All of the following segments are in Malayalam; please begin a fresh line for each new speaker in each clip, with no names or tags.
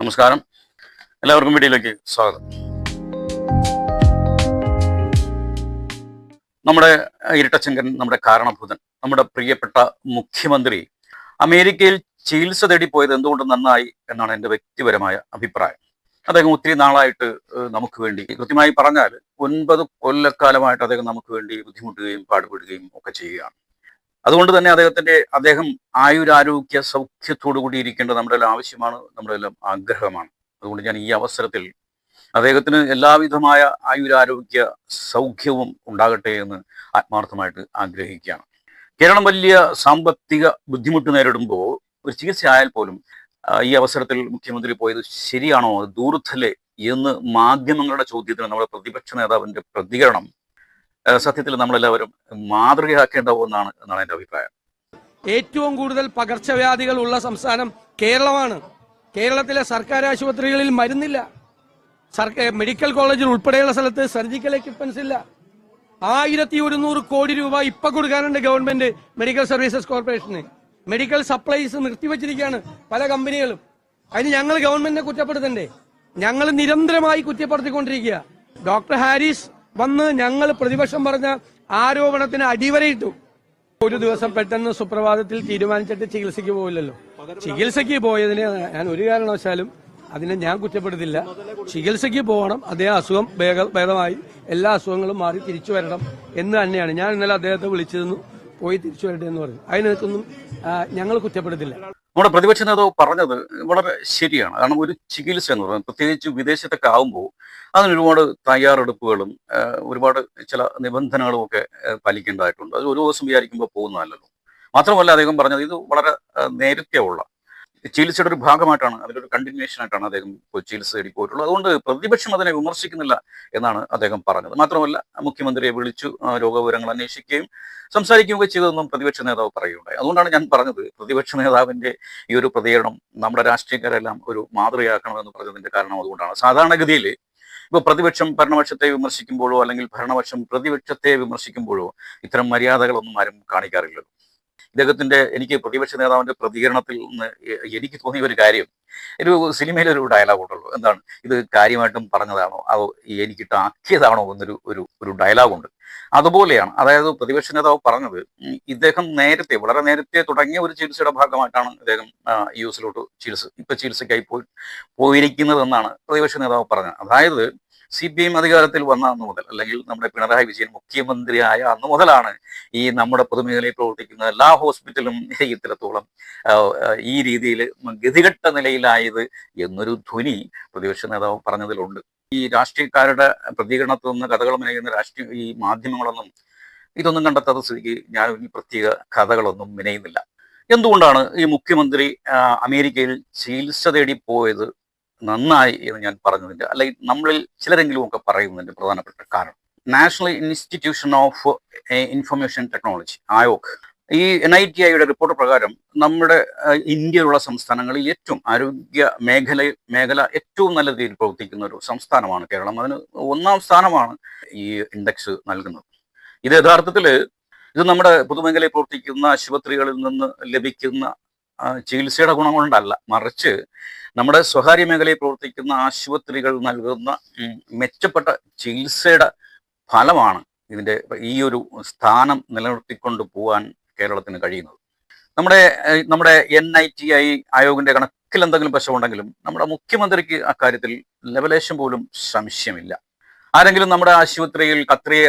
നമസ്കാരം. എല്ലാവർക്കും വീഡിയോയിലേക്ക് സ്വാഗതം. നമ്മുടെ ഇരട്ടച്ചങ്കൻ നമ്മുടെ കാരണഭൂതൻ നമ്മുടെ പ്രിയപ്പെട്ട മുഖ്യമന്ത്രി അമേരിക്കയിൽ ചികിത്സ തേടി പോയത് എന്തുകൊണ്ട് നന്നായി എന്നാണ് എന്റെ വ്യക്തിപരമായ അഭിപ്രായം. അദ്ദേഹം ഒത്തിരി നാളായിട്ട് നമുക്ക് വേണ്ടി കൃത്യമായി പറഞ്ഞാൽ ഒൻപത് കൊല്ലക്കാലമായിട്ട് അദ്ദേഹം നമുക്ക് വേണ്ടി ബുദ്ധിമുട്ടുകയും പാടുപെടുകയും ഒക്കെ ചെയ്യുകയാണ്. അതുകൊണ്ട് തന്നെ അദ്ദേഹത്തിന്റെ അദ്ദേഹം ആയുരാരോഗ്യ സൗഖ്യത്തോടു കൂടി ഇരിക്കേണ്ടത് നമ്മുടെ എല്ലാം ആവശ്യമാണ് നമ്മുടെ എല്ലാം ആഗ്രഹമാണ്. അതുകൊണ്ട് ഞാൻ ഈ അവസരത്തിൽ അദ്ദേഹത്തിന് എല്ലാവിധമായ ആയുരാരോഗ്യ സൗഖ്യവും ഉണ്ടാകട്ടെ എന്ന് ആത്മാർത്ഥമായിട്ട് ആഗ്രഹിക്കുകയാണ്. കേരളം വലിയ സാമ്പത്തിക ബുദ്ധിമുട്ട് നേരിടുമ്പോൾ ഒരു ചികിത്സ ആയാൽ പോലും ഈ അവസരത്തിൽ മുഖ്യമന്ത്രി പോയത് ശരിയാണോ അത് എന്ന് മാധ്യമങ്ങളുടെ ചോദ്യത്തിന് നമ്മുടെ പ്രതിപക്ഷ നേതാവിന്റെ പ്രതികരണം സത്യത്തിൽ നമ്മളെല്ലാവരും മാതൃകയാക്കേണ്ട ഒന്നാണ് എന്നാണ് എന്റെ അഭിപ്രായം.
ഏറ്റവും കൂടുതൽ പകർച്ചവ്യാധികൾ ഉള്ള സംസ്ഥാനം കേരളമാണ്. കേരളത്തിലെ സർക്കാർ ആശുപത്രികളിൽ മരുന്നില്ല. സർക്കാർ മെഡിക്കൽ കോളേജിൽ ഉൾപ്പെടെയുള്ള സ്ഥലത്ത് സർജിക്കൽ എക്യുപ്മെന്റ്സ് ഇല്ല. ആയിരത്തി ഒരുന്നൂറ് കോടി രൂപ ഇപ്പൊ കൊടുക്കാനുണ്ട് ഗവൺമെന്റ് മെഡിക്കൽ സർവീസസ് കോർപ്പറേഷന്. മെഡിക്കൽ സപ്ലൈസ് നിർത്തിവച്ചിരിക്കുകയാണ് പല കമ്പനികളും. അതിന് ഞങ്ങൾ ഗവൺമെന്റിനെ കുറ്റപ്പെടുത്തണ്ടേ? ഞങ്ങൾ നിരന്തരമായി കുറ്റപ്പെടുത്തിക്കൊണ്ടിരിക്കുക ഡോക്ടർ ഹാരിസ് വന്ന് ഞങ്ങൾ പ്രതിപക്ഷം പറഞ്ഞ ആരോപണത്തിന് അടിവരയിട്ടു. ഒരു ദിവസം പെട്ടെന്ന് സുപ്രഭാതത്തിൽ തീരുമാനിച്ചിട്ട് ചികിത്സയ്ക്ക് പോവില്ലല്ലോ. ചികിത്സയ്ക്ക് പോയതിന് ഞാൻ ഒരു കാരണവശാലും അതിനെ ഞാൻ കുറ്റപ്പെടുത്തില്ല. ചികിത്സയ്ക്ക് പോകണം അദ്ദേഹം അസുഖം ഭേദ- ഭേദമായി എല്ലാ അസുഖങ്ങളും മാറി തിരിച്ചു വരണം എന്ന് തന്നെയാണ്. ഞാൻ ഇന്നലെ അദ്ദേഹത്തെ വിളിച്ചിരുന്നു പോയി തിരിച്ചു വരട്ടെ എന്ന് പറഞ്ഞു. അതിനകത്തൊന്നും ഞങ്ങൾ കുറ്റപ്പെടുത്തില്ല.
നമ്മുടെ പ്രതിപക്ഷ നേതാവ് പറഞ്ഞത് വളരെ ശരിയാണ്. കാരണം ഒരു ചികിത്സ എന്ന് പറയുന്നത് പ്രത്യേകിച്ച് വിദേശത്തൊക്കെ ആകുമ്പോൾ അതിന് ഒരുപാട് തയ്യാറെടുപ്പുകളും ഒരുപാട് ചില നിബന്ധനകളും ഒക്കെ പാലിക്കേണ്ടതായിട്ടുണ്ട്. അത് ഒരു ദിവസം വിചാരിക്കുമ്പോൾ പോകുന്നതല്ലല്ലോ. മാത്രമല്ല അദ്ദേഹം പറഞ്ഞത് ഇത് വളരെ ആ, നേരത്തെ ഉള്ള ചികിത്സയുടെ ഒരു ഭാഗമായിട്ടാണ് അതിലൊരു കണ്ടിന്യൂഷൻ ആയിട്ടാണ് അദ്ദേഹം ചികിത്സ തേടി പോയിട്ടുള്ളത്. അതുകൊണ്ട് പ്രതിപക്ഷം അതിനെ വിമർശിക്കുന്നില്ല എന്നാണ് അദ്ദേഹം പറഞ്ഞത്. മാത്രമല്ല മുഖ്യമന്ത്രിയെ വിളിച്ചു രോഗവിവരങ്ങൾ അന്വേഷിക്കുകയും സംസാരിക്കുകയൊക്കെ ചെയ്തതെന്നും പ്രതിപക്ഷ നേതാവ് പറയുകയുണ്ടായി. അതുകൊണ്ടാണ് ഞാൻ പറഞ്ഞത് പ്രതിപക്ഷ നേതാവിന്റെ ഈ ഒരു പ്രതികരണം നമ്മുടെ രാഷ്ട്രീയക്കാരെല്ലാം ഒരു മാതൃകയാക്കണമെന്ന് പറഞ്ഞതിന്റെ കാരണം അതുകൊണ്ടാണ്. സാധാരണഗതിയിൽ ഇപ്പോൾ പ്രതിപക്ഷം ഭരണപക്ഷത്തെ വിമർശിക്കുമ്പോഴോ അല്ലെങ്കിൽ ഭരണപക്ഷം പ്രതിപക്ഷത്തെ വിമർശിക്കുമ്പോഴോ ഇത്തരം മര്യാദകളൊന്നും ആരും കാണിക്കാറില്ലല്ലോ. ഇദ്ദേഹത്തിന്റെ എനിക്ക് പ്രതിപക്ഷ നേതാവിന്റെ പ്രതികരണത്തിൽ നിന്ന് എനിക്ക് തോന്നിയ ഒരു കാര്യം ഒരു സിനിമയിലെ ഒരു ഡയലോഗ് ഉണ്ടല്ലോ. എന്താണ്? ഇത് കാര്യമായിട്ടും പറഞ്ഞതാണോ? അതോ എനിക്കിട്ട് ആക്കിയതാണോ എന്നൊരു ഒരു ഒരു ഡയലോഗുണ്ട് അതുപോലെയാണ് അതായത് പ്രതിപക്ഷ നേതാവ് പറഞ്ഞത് ഇദ്ദേഹം നേരത്തെ വളരെ നേരത്തെ തുടങ്ങിയ ഒരു ചികിത്സയുടെ ഭാഗമായിട്ടാണ് ഇദ്ദേഹം യു എസിലോട്ട് ചികിത്സ ഇപ്പൊ ചികിത്സയ്ക്കായി പോയി പോയിരിക്കുന്നതെന്നാണ് പ്രതിപക്ഷ നേതാവ് പറഞ്ഞത്. അതായത് സി പി എം അധികാരത്തിൽ വന്ന അന്ന് മുതൽ അല്ലെങ്കിൽ നമ്മുടെ പിണറായി വിജയൻ മുഖ്യമന്ത്രിയായ അന്ന് മുതലാണ് ഈ നമ്മുടെ പൊതുമേഖലയിൽ പ്രവർത്തിക്കുന്ന എല്ലാ ഹോസ്പിറ്റലും ഇത്തരത്തോളം ഈ രീതിയിൽ ഗതികെട്ട നിലയിലായത് എന്നൊരു ധ്വനി പ്രതിപക്ഷ നേതാവ് പറഞ്ഞതിലുണ്ട്. ഈ രാഷ്ട്രീയക്കാരുടെ പ്രതികരണത്തിൽ നിന്ന് കഥകൾ മെനയുന്ന രാഷ്ട്രീയ ഈ മാധ്യമങ്ങളൊന്നും ഇതൊന്നും കണ്ടെത്താത്ത സ്ഥിതിക്ക് ഞാൻ ഈ പ്രത്യേക കഥകളൊന്നും മിനയുന്നില്ല. എന്തുകൊണ്ടാണ് ഈ മുഖ്യമന്ത്രി അമേരിക്കയിൽ ചികിത്സ തേടി പോയത് നന്നായി എന്ന് ഞാൻ പറഞ്ഞതിന്റെ അല്ലെങ്കിൽ നമ്മളിൽ ചിലരെങ്കിലും ഒക്കെ പറയുന്നതിന്റെ പ്രധാനപ്പെട്ട കാരണം. National institution of information technology Aayog ഈ എൻ ഐ ടി ഐയുടെ റിപ്പോർട്ട് പ്രകാരം നമ്മുടെ ആ, ഇന്ത്യയിലുള്ള സംസ്ഥാനങ്ങളിൽ ഏറ്റവും ആരോഗ്യ മേഖല മേഖല ഏറ്റവും നല്ല രീതിയിൽ പ്രവർത്തിക്കുന്ന ഒരു സംസ്ഥാനമാണ് കേരളം. അതിന് ഒന്നാം സ്ഥാനമാണ് ഈ ഇൻഡെക്സ് നൽകുന്നത്. ഇത് യഥാർത്ഥത്തിൽ ഇത് നമ്മുടെ പൊതുമേഖലയിൽ പ്രവർത്തിക്കുന്ന ആശുപത്രികളിൽ നിന്ന് ലഭിക്കുന്ന ചികിത്സയുടെ ഗുണം കൊണ്ടല്ല. മറിച്ച് നമ്മുടെ സ്വകാര്യ മേഖലയിൽ പ്രവർത്തിക്കുന്ന ആശുപത്രികൾ നൽകുന്ന മെച്ചപ്പെട്ട ചികിത്സയുടെ ഫലമാണ് ഇതിന്റെ ഈ ഒരു സ്ഥാനം നിലനിർത്തിക്കൊണ്ട് പോകാൻ കേരളത്തിന് കഴിയുന്നത്. നമ്മുടെ നമ്മുടെ എൻ ഐ ടി ഐ ആയോഗിന്റെ കണക്കിൽ എന്തെങ്കിലും പ്രശ്നമുണ്ടെങ്കിലും നമ്മുടെ മുഖ്യമന്ത്രിക്ക് അക്കാര്യത്തിൽ ലെവലേഷൻ പോലും സംശയമില്ല. ആരെങ്കിലും നമ്മുടെ ആശുപത്രിയിൽ കത്രിയ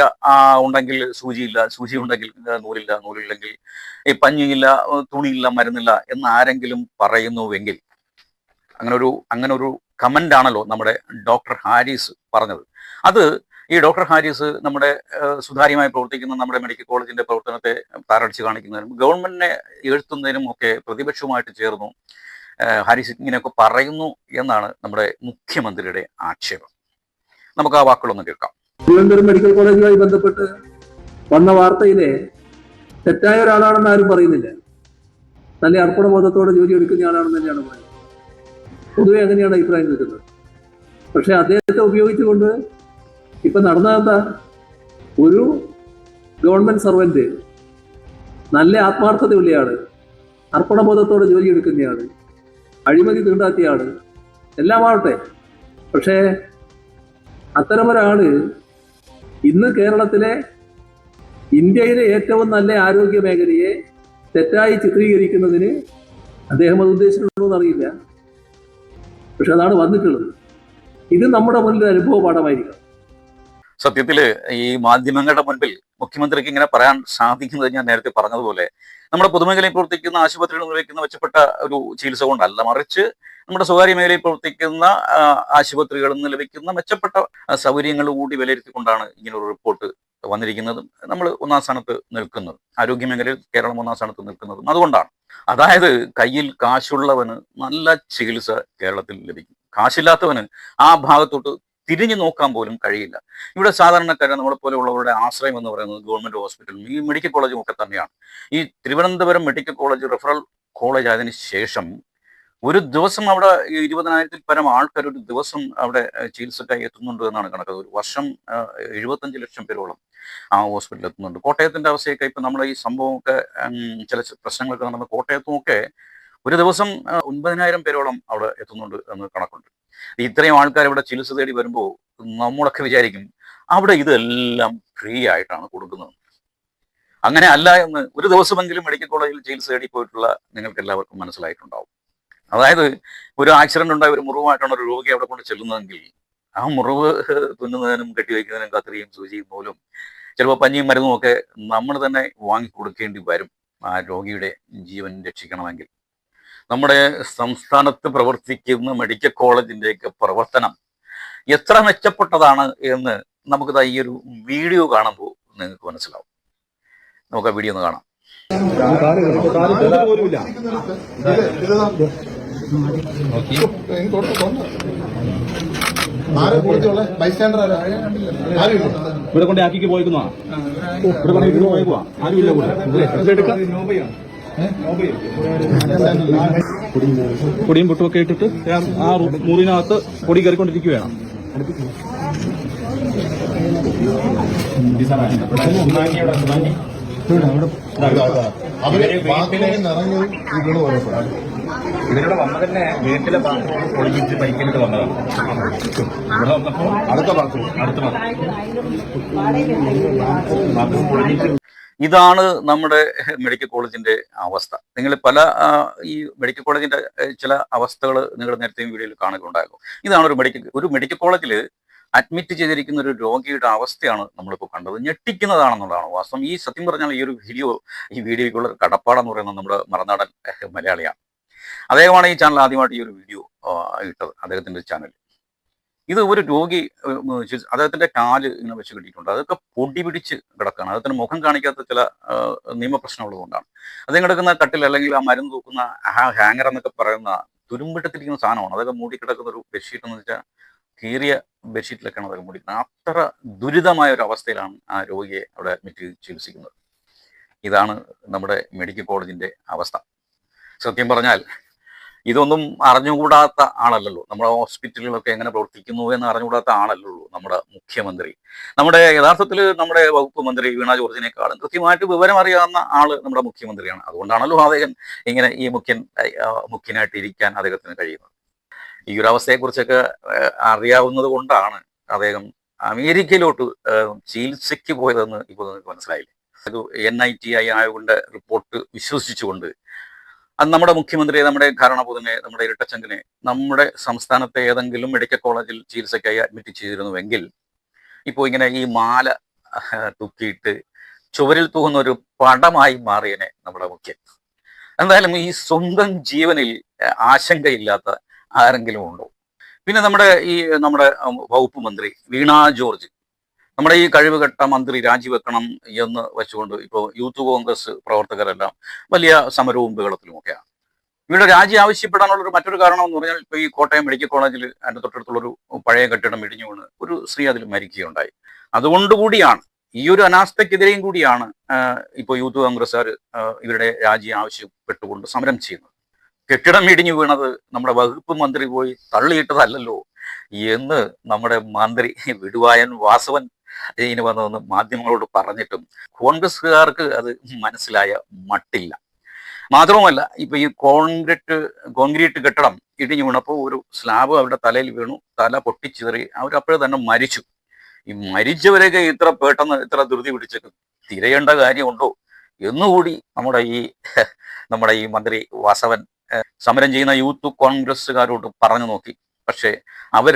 ഉണ്ടെങ്കിൽ സൂചിയില്ല സൂചി ഉണ്ടെങ്കിൽ നൂലില്ല നൂലില്ലെങ്കിൽ ഈ പഞ്ഞിയില്ല തുണിയില്ല മരുന്നില്ല എന്ന് ആരെങ്കിലും പറയുന്നുവെങ്കിൽ അങ്ങനെ ഒരു അങ്ങനെ ഒരു കമന്റ് ആണല്ലോ നമ്മുടെ ഡോക്ടർ ഹാരിസ് പറഞ്ഞത്. അത് ഈ ഡോക്ടർ ഹാരിസ് നമ്മുടെ സുതാര്യമായി പ്രവർത്തിക്കുന്ന നമ്മുടെ മെഡിക്കൽ കോളേജിന്റെ പ്രവർത്തനത്തെ താരടിച്ച് കാണിക്കുന്നതിനും ഗവൺമെന്റിനെ എഴുത്തുന്നതിനും ഒക്കെ പ്രതിപക്ഷവുമായിട്ട് ചേർന്നു ഹാരിസ് ഇങ്ങനെയൊക്കെ പറയുന്നു എന്നാണ് നമ്മുടെ മുഖ്യമന്ത്രിയുടെ ആക്ഷേപം. നമുക്ക് ആ വാക്കുകളൊന്ന് കേൾക്കാം.
തിരുവനന്തപുരം മെഡിക്കൽ കോളേജുമായി ബന്ധപ്പെട്ട് വന്ന വാർത്തയിലെ തെറ്റായ ഒരാളാണെന്ന് ആരും പറയുന്നില്ല. നല്ല അർപ്പണബോധത്തോടെ ജോലി എടുക്കുന്ന ആളാണെന്ന് തന്നെയാണ് പറയുന്നത്. പൊതുവെ അങ്ങനെയാണ് അഭിപ്രായം കിട്ടുന്നത് പക്ഷെ അദ്ദേഹത്തെ ഉപയോഗിച്ചുകൊണ്ട് ഇപ്പൊ നടന്നതെന്താ ഒരു ഗവൺമെന്റ് സർവന്റ് നല്ല ആത്മാർത്ഥതയുള്ളയാൾ അർപ്പണബോധത്തോടെ ജോലി എടുക്കുന്നയാൾ അഴിമതി തീണ്ടാത്തിയാൾ എല്ലാം ആവട്ടെ. പക്ഷേ അത്തരമൊരാൾ ഇന്ന് കേരളത്തിലെ ഇന്ത്യയിലെ ഏറ്റവും നല്ല ആരോഗ്യ മേഖലയെ തെറ്റായി ചിത്രീകരിക്കുന്നതിന് അദ്ദേഹം അത് ഉദ്ദേശിച്ചിട്ടുണ്ടോ എന്നറിയില്ല. പക്ഷെ അതാണ് വന്നിട്ടുള്ളത്. ഇത് നമ്മുടെ മുന്നിൽ അനുഭവ പാഠമായിരിക്കണം
സത്യത്തിൽ ഈ മാധ്യമങ്ങളുടെ മുൻപിൽ മുഖ്യമന്ത്രിക്ക് ഇങ്ങനെ പറയാൻ സാധിക്കുന്നത് ഞാൻ നേരത്തെ പറഞ്ഞതുപോലെ നമ്മുടെ പൊതുമേഖലയിൽ പ്രവർത്തിക്കുന്ന ആശുപത്രികൾ നിർവഹിക്കുന്ന മെച്ചപ്പെട്ട ഒരു ചികിത്സ കൊണ്ടല്ല. മറിച്ച് നമ്മുടെ സ്വകാര്യ മേഖലയിൽ പ്രവർത്തിക്കുന്ന ആശുപത്രികളിൽ നിന്ന് ലഭിക്കുന്ന മെച്ചപ്പെട്ട സൗകര്യങ്ങൾ കൂടി വിലയിരുത്തിക്കൊണ്ടാണ് ഇങ്ങനെ ഒരു റിപ്പോർട്ട് വന്നിരിക്കുന്നതും നമ്മൾ ഒന്നാം സ്ഥാനത്ത് നിൽക്കുന്നത്. ആരോഗ്യ മേഖലയിൽ കേരളം ഒന്നാം സ്ഥാനത്ത് നിൽക്കുന്നതും അതുകൊണ്ടാണ്. അതായത് കയ്യിൽ കാശുള്ളവന് നല്ല ചികിത്സ കേരളത്തിൽ ലഭിക്കും. കാശില്ലാത്തവന് ആ ഭാഗത്തോട്ട് തിരിഞ്ഞു നോക്കാൻ പോലും കഴിയില്ല. ഇവിടെ സാധാരണക്കാരെ നമ്മളെ പോലെയുള്ളവരുടെ ആശ്രയം എന്ന് പറയുന്നത് ഗവൺമെന്റ് ഹോസ്പിറ്റലും ഈ മെഡിക്കൽ കോളേജും ഒക്കെ തന്നെയാണ്. ഈ Thiruvananthapuram medical college referral college ആയതിനു ശേഷം ഒരു ദിവസം അവിടെ ഇരുപതിനായിരത്തിൽ പരം ആൾക്കാർ ഒരു ദിവസം അവിടെ ചികിത്സക്കായി എത്തുന്നുണ്ട് എന്നാണ് കണക്ക്. ഒരു വർഷം എഴുപത്തഞ്ച് ലക്ഷം പേരോളം ആ ഹോസ്പിറ്റലിൽ എത്തുന്നുണ്ട്. കോട്ടയത്തിന്റെ അവസ്ഥയൊക്കെ ഇപ്പൊ നമ്മുടെ ഈ സംഭവമൊക്കെ ചില പ്രശ്നങ്ങളൊക്കെ നടന്ന കോട്ടയത്തുമൊക്കെ ഒരു ദിവസം ഒൻപതിനായിരം പേരോളം അവിടെ എത്തുന്നുണ്ട് എന്ന് കണക്കുണ്ട്. ഇത്രയും ആൾക്കാർ ഇവിടെ ചികിത്സ തേടി വരുമ്പോൾ നമ്മളൊക്കെ വിചാരിക്കും അവിടെ ഇതെല്ലാം ഫ്രീ ആയിട്ടാണ് കൊടുക്കുന്നത്. അങ്ങനെ അല്ല എന്ന് ഒരു ദിവസമെങ്കിലും മെഡിക്കൽ കോളേജിൽ ചികിത്സ തേടി പോയിട്ടുള്ള നിങ്ങൾക്ക് എല്ലാവർക്കും മനസ്സിലായിട്ടുണ്ടാവും. അതായത് ഒരു ആക്സിഡന്റ് ഉണ്ടായ ഒരു മുറിവായിട്ടാണ് ഒരു രോഗി അവിടെ കൊണ്ട് ചെല്ലുന്നതെങ്കിൽ ആ മുറിവ് തുന്നുന്നതിനും കെട്ടിവെക്കുന്നതിനും കത്രിയും സൂചിയും പോലും ചിലപ്പോൾ പഞ്ഞിയും മരുന്നും ഒക്കെ നമ്മൾ തന്നെ വാങ്ങിക്കൊടുക്കേണ്ടി വരും ആ രോഗിയുടെ ജീവൻ രക്ഷിക്കണമെങ്കിൽ. നമ്മുടെ സംസ്ഥാനത്ത് പ്രവർത്തിക്കുന്ന മെഡിക്കൽ കോളേജിന്റെയൊക്കെ പ്രവർത്തനം എത്ര മെച്ചപ്പെട്ടതാണ് എന്ന് നമുക്ക് ഈ ഒരു വീഡിയോ കാണുമ്പോൾ നിങ്ങൾക്ക് മനസ്സിലാവും. നമുക്ക് ആ വീഡിയോ ഒന്ന് കാണാം.
ഇവിടെ കൊണ്ട് ആക്കിക്ക് പോയിക്കുന്നോ ഇവിടെ കൊണ്ട് പോയിക്കുവാ. ആരുമില്ല കൂടെ ഇതെടുക്കാം പൊടിയും പൊട്ടുമൊക്കെ ഇട്ടിട്ട് ആ മുറിനകത്ത് പൊടി കയറിക്കൊണ്ടിരിക്കുകയാണ്.
അവർ ഇറങ്ങി ഈ വീണ് പോയപ്പോഴാണ്
ഇതിലൂടെ വന്നതന്നെ വീട്ടിലെ ബാത്റൂം പൊളിഞ്ഞിട്ട് പൈക്കിലിട്ട് വന്നതാണ്. ഇവിടെ വന്നപ്പോ അടുത്ത ബാത്റൂം അടുത്ത ബാത്റൂം പൊളിഞ്ഞിട്ട്
ഇതാണ് നമ്മുടെ മെഡിക്കൽ കോളേജിന്റെ അവസ്ഥ. നിങ്ങൾ പല ഈ മെഡിക്കൽ കോളേജിന്റെ ചില അവസ്ഥകൾ നിങ്ങൾ നേരത്തെയും വീഡിയോയിൽ കാണുകയുണ്ടായിരുന്നു ഇതാണ് ഒരു മെഡിക്കൽ ഒരു മെഡിക്കൽ കോളേജിൽ അഡ്മിറ്റ് ചെയ്തിരിക്കുന്ന ഒരു രോഗിയുടെ അവസ്ഥയാണ് നമ്മളിപ്പോൾ കണ്ടത്. ഞെട്ടിക്കുന്നതാണെന്നുള്ളതാണ് വാസ്തവം. ഈ സത്യം പറഞ്ഞാൽ ഈ ഒരു വീഡിയോ ഈ വീഡിയോയ്ക്കുള്ള കടപ്പാടെന്ന് പറയുന്നത് നമ്മുടെ മറനാടൻ മലയാളിയാണ്. അദ്ദേഹമാണ് ഈ ചാനൽ ആദ്യമായിട്ട് ഈ ഒരു വീഡിയോ ഇട്ടത് അദ്ദേഹത്തിന്റെ ചാനൽ. ഇത് ഒരു രോഗി അദ്ദേഹത്തിന്റെ കാൽ ഇങ്ങനെ വെച്ച് കിട്ടിയിട്ടുണ്ട്. അതൊക്കെ പൊടി പിടിച്ച് കിടക്കുകയാണ് അദ്ദേഹത്തിന് മുഖം കാണിക്കാത്ത ചില നിയമപ്രശ്നം ഉള്ളതുകൊണ്ടാണ്. കൊണ്ടാണ് അദ്ദേഹം കിടക്കുന്ന കട്ടിൽ അല്ലെങ്കിൽ ആ മരുന്ന് തൂക്കുന്ന ഹാങ്ങർ എന്നൊക്കെ പറയുന്ന തുരുമ്പിട്ടത്തിരിക്കുന്ന സാധനമാണ്. അതൊക്കെ മൂടി കിടക്കുന്ന ഒരു ബെഡ്ഷീറ്റ് എന്ന് വെച്ചാൽ കീറിയ ബെഡ്ഷീറ്റിലൊക്കെയാണ് അതൊക്കെ മൂടിക്കുന്നത് അത്ര ദുരിതമായ ഒരു അവസ്ഥയിലാണ് ആ രോഗിയെ അവിടെ അഡ്മിറ്റ് ചികിത്സിക്കുന്നത്. ഇതാണ് നമ്മുടെ മെഡിക്കൽ കോളേജിന്റെ അവസ്ഥ. സത്യം പറഞ്ഞാൽ ഇതൊന്നും അറിഞ്ഞുകൂടാത്ത ആളല്ലല്ലോ. നമ്മുടെ ഹോസ്പിറ്റലുകളൊക്കെ എങ്ങനെ പ്രവർത്തിക്കുന്നു എന്ന് അറിഞ്ഞുകൂടാത്ത ആളല്ലല്ലോ നമ്മുടെ മുഖ്യമന്ത്രി. നമ്മുടെ യഥാർത്ഥത്തിൽ നമ്മുടെ വകുപ്പ് മന്ത്രി വീണ ജോർജിനേക്കാളും കൃത്യമായിട്ട് വിവരം അറിയാവുന്ന ആൾ നമ്മുടെ മുഖ്യമന്ത്രിയാണ്. അതുകൊണ്ടാണല്ലോ അദ്ദേഹം ഇങ്ങനെ ഈ മുഖ്യൻ മുഖ്യനായിട്ട് ഇരിക്കാൻ അദ്ദേഹത്തിന് കഴിയുന്നത്. ഈ ഒരു അവസ്ഥയെക്കുറിച്ചൊക്കെ അറിയാവുന്നത് കൊണ്ടാണ് അദ്ദേഹം അമേരിക്കയിലോട്ട് ചികിത്സയ്ക്ക് പോയതെന്ന് ഇപ്പോൾ നിങ്ങൾക്ക് മനസ്സിലായില്ലേ? എൻ ഐ ടി ഐ ആയതുകൊണ്ട് റിപ്പോർട്ട് വിശ്വസിച്ചുകൊണ്ട് അത് നമ്മുടെ മുഖ്യമന്ത്രിയെ നമ്മുടെ ഭരണപൂതനെ നമ്മുടെ ഇരട്ടച്ചങ്കനെ നമ്മുടെ സംസ്ഥാനത്തെ ഏതെങ്കിലും മെഡിക്കൽ കോളേജിൽ ചികിത്സയ്ക്കായി അഡ്മിറ്റ് ചെയ്തിരുന്നുവെങ്കിൽ ഇപ്പോൾ ഇങ്ങനെ ഈ മാല തൂക്കിയിട്ട് ചുവരിൽ തൂകുന്ന ഒരു പടമായി മാറിയനെ നമ്മുടെ മുഖ്യം. എന്തായാലും ഈ സ്വന്തം ജീവനിൽ ആശങ്കയില്ലാത്ത ആരെങ്കിലും ഉണ്ടോ? പിന്നെ നമ്മുടെ ഈ നമ്മുടെ വകുപ്പ് മന്ത്രി വീണാ ജോർജ്. നമ്മുടെ ഈ കഴിവുകെട്ട മന്ത്രി രാജിവെക്കണം എന്ന് വെച്ചുകൊണ്ട് ഇപ്പോൾ യൂത്ത് കോൺഗ്രസ് പ്രവർത്തകരെല്ലാം വലിയ സമരവും ബഹളത്തിലും ഒക്കെയാണ് ഇവിടെ രാജി ആവശ്യപ്പെടാനുള്ള ഒരു മറ്റൊരു കാരണം എന്ന് പറഞ്ഞാൽ ഇപ്പോൾ ഈ കോട്ടയം മെഡിക്കൽ കോളേജിൽ അതിന്റെ തൊട്ടടുത്തുള്ളൊരു പഴയ കെട്ടിടം ഇടിഞ്ഞു വീണ് ഒരു സ്ത്രീ അതിൽ മരിക്കുകയുണ്ടായി. അതുകൊണ്ടുകൂടിയാണ് ഈ ഒരു അനാസ്ഥയ്ക്കെതിരെയും കൂടിയാണ് ഇപ്പോൾ യൂത്ത് കോൺഗ്രസ്സുകാർ ഇവരുടെ രാജി ആവശ്യപ്പെട്ടുകൊണ്ട് സമരം ചെയ്യുന്നത്. കെട്ടിടം ഇടിഞ്ഞു വീണത് നമ്മുടെ വകുപ്പ് മന്ത്രി പോയി തള്ളിയിട്ടതല്ലല്ലോ എന്ന് നമ്മുടെ മന്ത്രി വിടുവായൻ വാസവൻ ഇതിന് വന്നതെന്ന് മാധ്യമങ്ങളോട് പറഞ്ഞിട്ടും കോൺഗ്രസ്സുകാർക്ക് അത് മനസ്സിലായ മട്ടില്ല. മാത്രവുമല്ല ഇപ്പൊ ഈ കോൺക്രീറ്റ് കോൺക്രീറ്റ് കെട്ടിടം ഇടിഞ്ഞു വീണപ്പോൾ ഒരു സ്ലാബ് അവരുടെ തലയിൽ വീണു തല പൊട്ടിച്ചിതറി അവർ അപ്പോഴേ തന്നെ മരിച്ചു. ഈ മരിച്ചവരെയൊക്കെ ഇത്ര പെട്ടെന്ന് ഇത്ര ധൃതി പിടിച്ചൊക്കെ തിരയേണ്ട കാര്യമുണ്ടോ? എന്നുകൂടി നമ്മുടെ ഈ നമ്മുടെ ഈ മന്ത്രി വാസവൻ സമരം ചെയ്യുന്ന യൂത്ത് കോൺഗ്രസ്സുകാരോട് പറഞ്ഞു നോക്കി. പക്ഷേ അവർ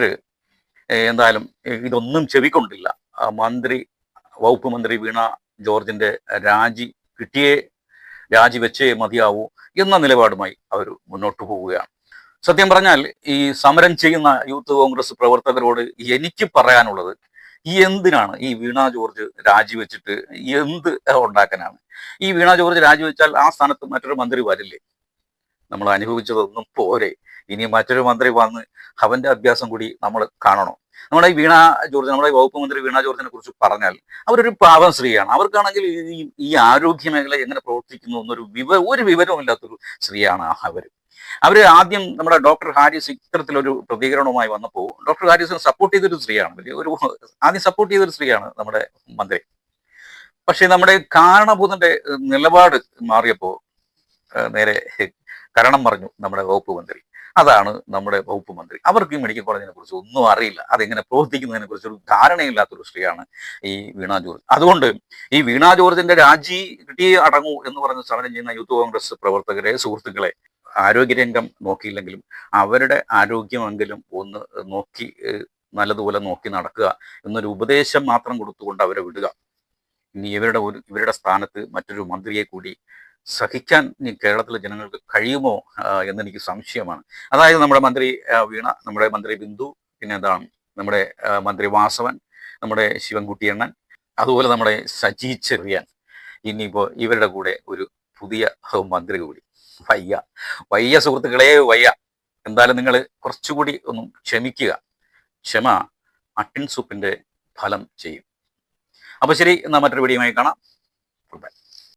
എന്തായാലും ഇതൊന്നും ചെവിക്കൊണ്ടില്ല. മന്ത്രി വകുപ്പ് മന്ത്രി വീണ ജോർജിന്റെ രാജി കിട്ടിയേ രാജിവെച്ചേ മതിയാവൂ എന്ന നിലപാടുമായി അവർ മുന്നോട്ട് പോവുകയാണ്. സത്യം പറഞ്ഞാൽ ഈ സമരം ചെയ്യുന്ന യൂത്ത് കോൺഗ്രസ് പ്രവർത്തകരോട് എനിക്ക് പറയാനുള്ളത് ഈ എന്തിനാണ് ഈ വീണ ജോർജ് രാജിവെച്ചിട്ട് എന്ത് ഉണ്ടാക്കാനാണ്? ഈ വീണ ജോർജ് രാജിവെച്ചാൽ ആ സ്ഥാനത്ത് മറ്റൊരു മന്ത്രി വരില്ലേ? നമ്മൾ അനുഭവിച്ചതൊന്നും പോരെ. ഇനി മറ്റൊരു മന്ത്രി വന്ന് അവന്റെ അഭ്യാസം കൂടി നമ്മൾ കാണണം. നമ്മുടെ ഈ വീണ ജോർജ് നമ്മുടെ വകുപ്പ് മന്ത്രി വീണ ജോർജിനെ കുറിച്ച് പറഞ്ഞാൽ അവരൊരു പാവം സ്ത്രീയാണ്. അവർക്കാണെങ്കിൽ ഈ ഈ ആരോഗ്യ മേഖല എങ്ങനെ പ്രവർത്തിക്കുന്നു എന്നൊരു വിവ ഒരു വിവരവും ഇല്ലാത്തൊരു സ്ത്രീയാണ് അവർ അവർ ആദ്യം നമ്മുടെ ഡോക്ടർ ഹാരിസ് ഇത്തരത്തിലൊരു പ്രതികരണവുമായി വന്നപ്പോൾ ഡോക്ടർ ഹാരിസിനെ സപ്പോർട്ട് ചെയ്തൊരു സ്ത്രീയാണ്. ഒരു ആദ്യം സപ്പോർട്ട് ചെയ്തൊരു സ്ത്രീയാണ് നമ്മുടെ മന്ത്രി. പക്ഷേ നമ്മുടെ കാരണഭൂതന്റെ നിലപാട് മാറിയപ്പോൾ നേരെ കരണം പറഞ്ഞു നമ്മുടെ വകുപ്പ് മന്ത്രി. അതാണ് നമ്മുടെ വകുപ്പ് മന്ത്രി. അവർക്ക് ഈ മെഡിക്കൽ കോളേജിനെ കുറിച്ച് ഒന്നും അറിയില്ല. അതെങ്ങനെ പ്രവർത്തിക്കുന്നതിനെ കുറിച്ച് ഒരു ധാരണയില്ലാത്തൊരു സ്ത്രീയാണ് ഈ വീണ ജോർജ്. അതുകൊണ്ട് ഈ വീണ ജോർജിന്റെ രാജി കിട്ടിയേ അടങ്ങൂ എന്ന് പറഞ്ഞ് സമരം ചെയ്യുന്ന യൂത്ത് കോൺഗ്രസ് പ്രവർത്തകരെ സുഹൃത്തുക്കളെ ആരോഗ്യരംഗം നോക്കിയില്ലെങ്കിലും അവരുടെ ആരോഗ്യമെങ്കിലും ഒന്ന് നോക്കി നല്ലതുപോലെ നോക്കി നടക്കുക എന്നൊരു ഉപദേശം മാത്രം കൊടുത്തുകൊണ്ട് അവരെ വിടുക. ഇനി ഇവരുടെ ഒരു ഇവരുടെ സ്ഥാനത്ത് മറ്റൊരു മന്ത്രിയെ കൂടി സഹിക്കാൻ കേരളത്തിലെ ജനങ്ങൾക്ക് കഴിയുമോ എന്നെനിക്ക് സംശയമാണ്. അതായത് നമ്മുടെ മന്ത്രി വീണ നമ്മുടെ മന്ത്രി ബിന്ദു പിന്നെ എന്താണ് നമ്മുടെ മന്ത്രി വാസവൻ നമ്മുടെ ശിവൻകുട്ടിയണ്ണൻ അതുപോലെ നമ്മുടെ സജി ചെറിയാൻ ഇനിയിപ്പോൾ ഇവരുടെ കൂടെ ഒരു പുതിയ മന്ത്രി കൂടി. വയ്യ. വയ്യ സുഹൃത്തുക്കളെ വയ്യ. എന്തായാലും നിങ്ങൾ കുറച്ചുകൂടി ഒന്നും ക്ഷമിക്കുക. ക്ഷമ അട്ടിൻ സൂപ്പിന്റെ ഫലം ചെയ്യും. അപ്പോൾ ശരി എന്നാൽ മറ്റൊരു വീഡിയോയുമായി കാണാം. Goodbye.